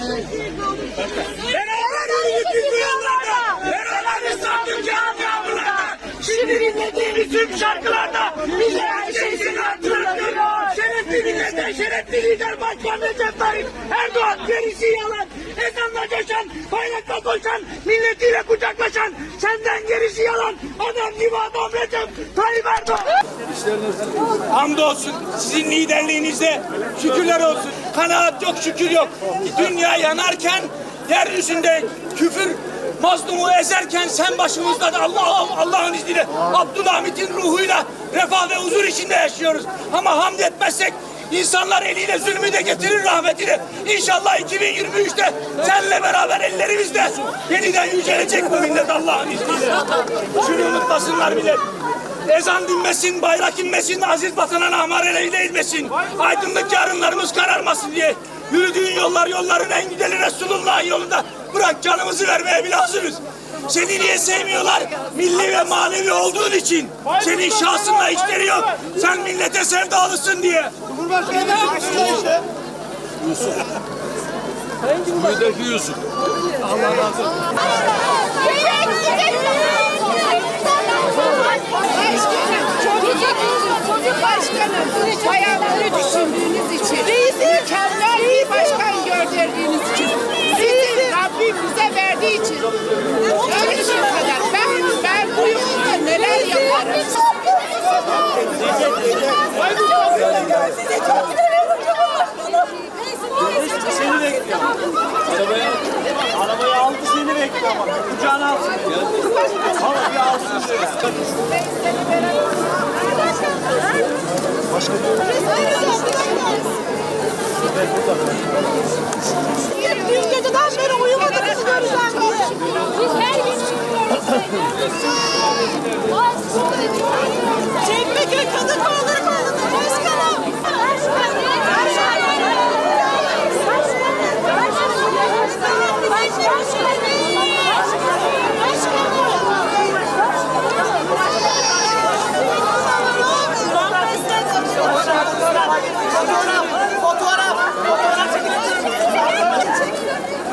Ben onları sandım camiamlarda. Şimdi dinlediğimiz tüm şarkılarda bize her şeyi hatırlatıyor. Şerefli millete, şerefli lider başkan Recep Tayyip Erdoğan gerisi yalan. Ezanla coşan, bayrakla koşan, milletiyle kucaklaşan, senden gerisi yalan. Adam gibi adam Recep Tayyip Erdoğan. Hamdolsun sizin liderliğinizde şükürler olsun. Kanaat yok şükür yok. Dünya yanarken yeryüzünde küfür mazlumu ezerken sen başımızda da Allah'ım Allah'ın izniyle Abdülhamit'in ruhuyla refah ve huzur içinde yaşıyoruz. Ama hamd etmezsek insanlar eliyle zulmü de getirir rahmetini. İnşallah 2023'te senle beraber ellerimizde yeniden yücelecek bu millet Allah'ın izniyle. Şunu unutmasınlar millet. Ezan dinmesin, bayrak inmesin, aziz vatana namar değilmesin. Aydınlık yarınlarımız kararmasın diye. Yürüdüğün yollar yolların en güzeli Resulullah yolunda. Bırak canımızı vermeye bile hazırız. Seni niye sevmiyorlar? Milli ve manevi olduğun için. Senin şahsınla işleri yok. Sen millete sevdalısın diye. Buradaki Yusuf. Çocuk görüşüm kadar ben, ben bu yolda neler yaparım. Seni bekliyor. Arabaya, arabaya aldı seni bekliyor ama. Kucağına alsın. Al bir alsın diyor. Dün geceden beri uyumadınız göreceğim diye. Biz her gün Çekmeköy Kadın Kolları Konu'nda başkanım.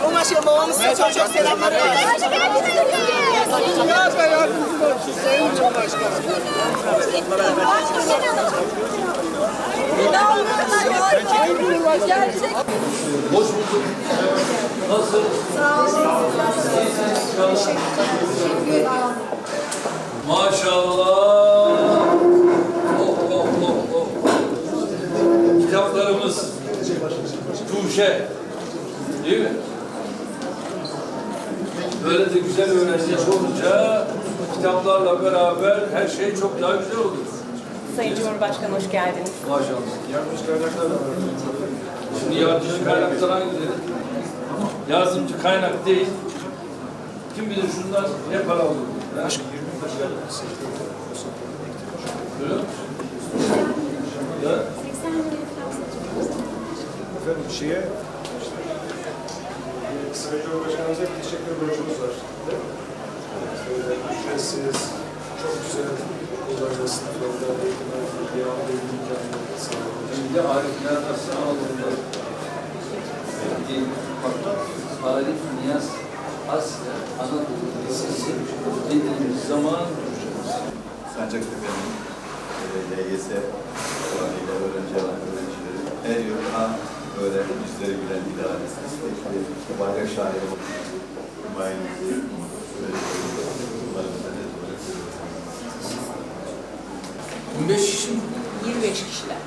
Cumhurbaşkanı babamız size çok çok selamlar Hoş bulduk. Nasıl? Maşallah. Oh oh oh oh. Kitaplarımız Tuşe. Değil mi? Böyle de güzel öğrenciler olunca kitaplarla beraber her şey çok daha güzel olur. Sayın Cumhurbaşkanı hoş geldiniz. Maşallah. Yardımcı kaynaklar da var. Şimdi yardımcı kaynaklar hangileri? Yardımcı kaynak değil. Kim bilir şundan ne para olur? Başka 20 Öyle mi? Ya, Efendim şeye Sayın Cumhurbaşkanımıza bir teşekkür borcumuz var. Ücretsiz, çok güzel okullarda, sınıflarda eğitimler, devam eğitim imkanları sağlamak. Şimdi Arifler nasıl alındı? Arif Niyaz Asya Anadolu Lisesi dediğimiz zaman Sancaktepe'nin e, LGS oranıyla öğrenci alan öğrencileri her yıl daha böyle yüzleri gülen idaresi, işte bayrak şahidi Humayun'u 15 kişi mi? 25 kişiler.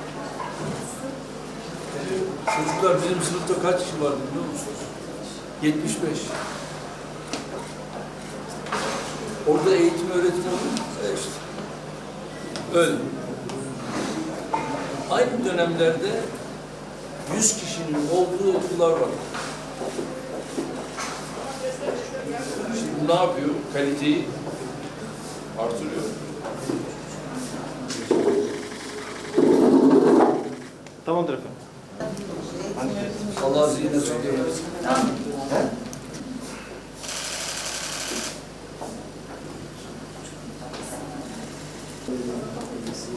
Çocuklar bizim sınıfta kaç kişi vardı biliyor musunuz? 75. Orada eğitim öğretim olur mu? E işte. Öyle. Aynı dönemlerde 100 kişinin olduğu okullar var. Şimdi bu ne yapıyor? Kaliteyi artırıyor. Tamamdır efendim. Allah çok versin.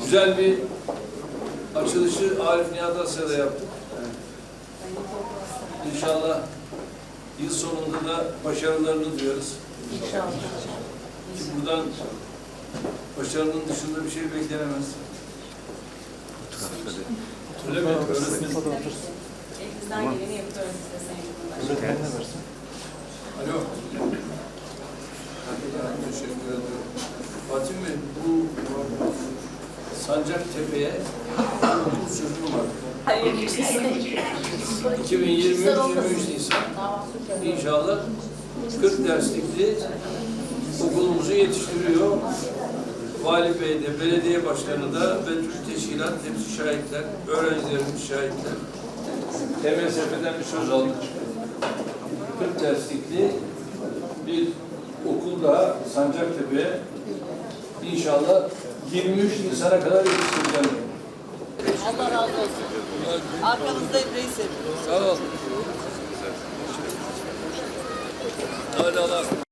Güzel bir açılışı Arif Nihat Asya'da yaptık. İnşallah yıl sonunda da başarılarını duyarız. İnşallah. Ki buradan başarının dışında bir şey beklenemez. Öyle mi? Öğretmen. Elimizden geleni yapıyoruz size Sayın Cumhurbaşkanım. Alo. Teşekkür ederim. Fatih Bey, bu Sancaktepe'ye okul sözüm var. İşler. 2023 23 Nisan. İnşallah 40 derslikli okulumuzu yetiştiriyor. Vali Bey de, belediye başkanı da ve Türk Teşkilat hepsi şahitler, öğrencilerimiz şahitler. TMSF'den bir söz aldık. 40 derslikli bir okul daha Sancaktepe'ye inşallah 23 Nisan'a kadar yetiştireceğim. Allah razı olsun. Arkamızdayım reisim. Sağ ol. Hadi Allah.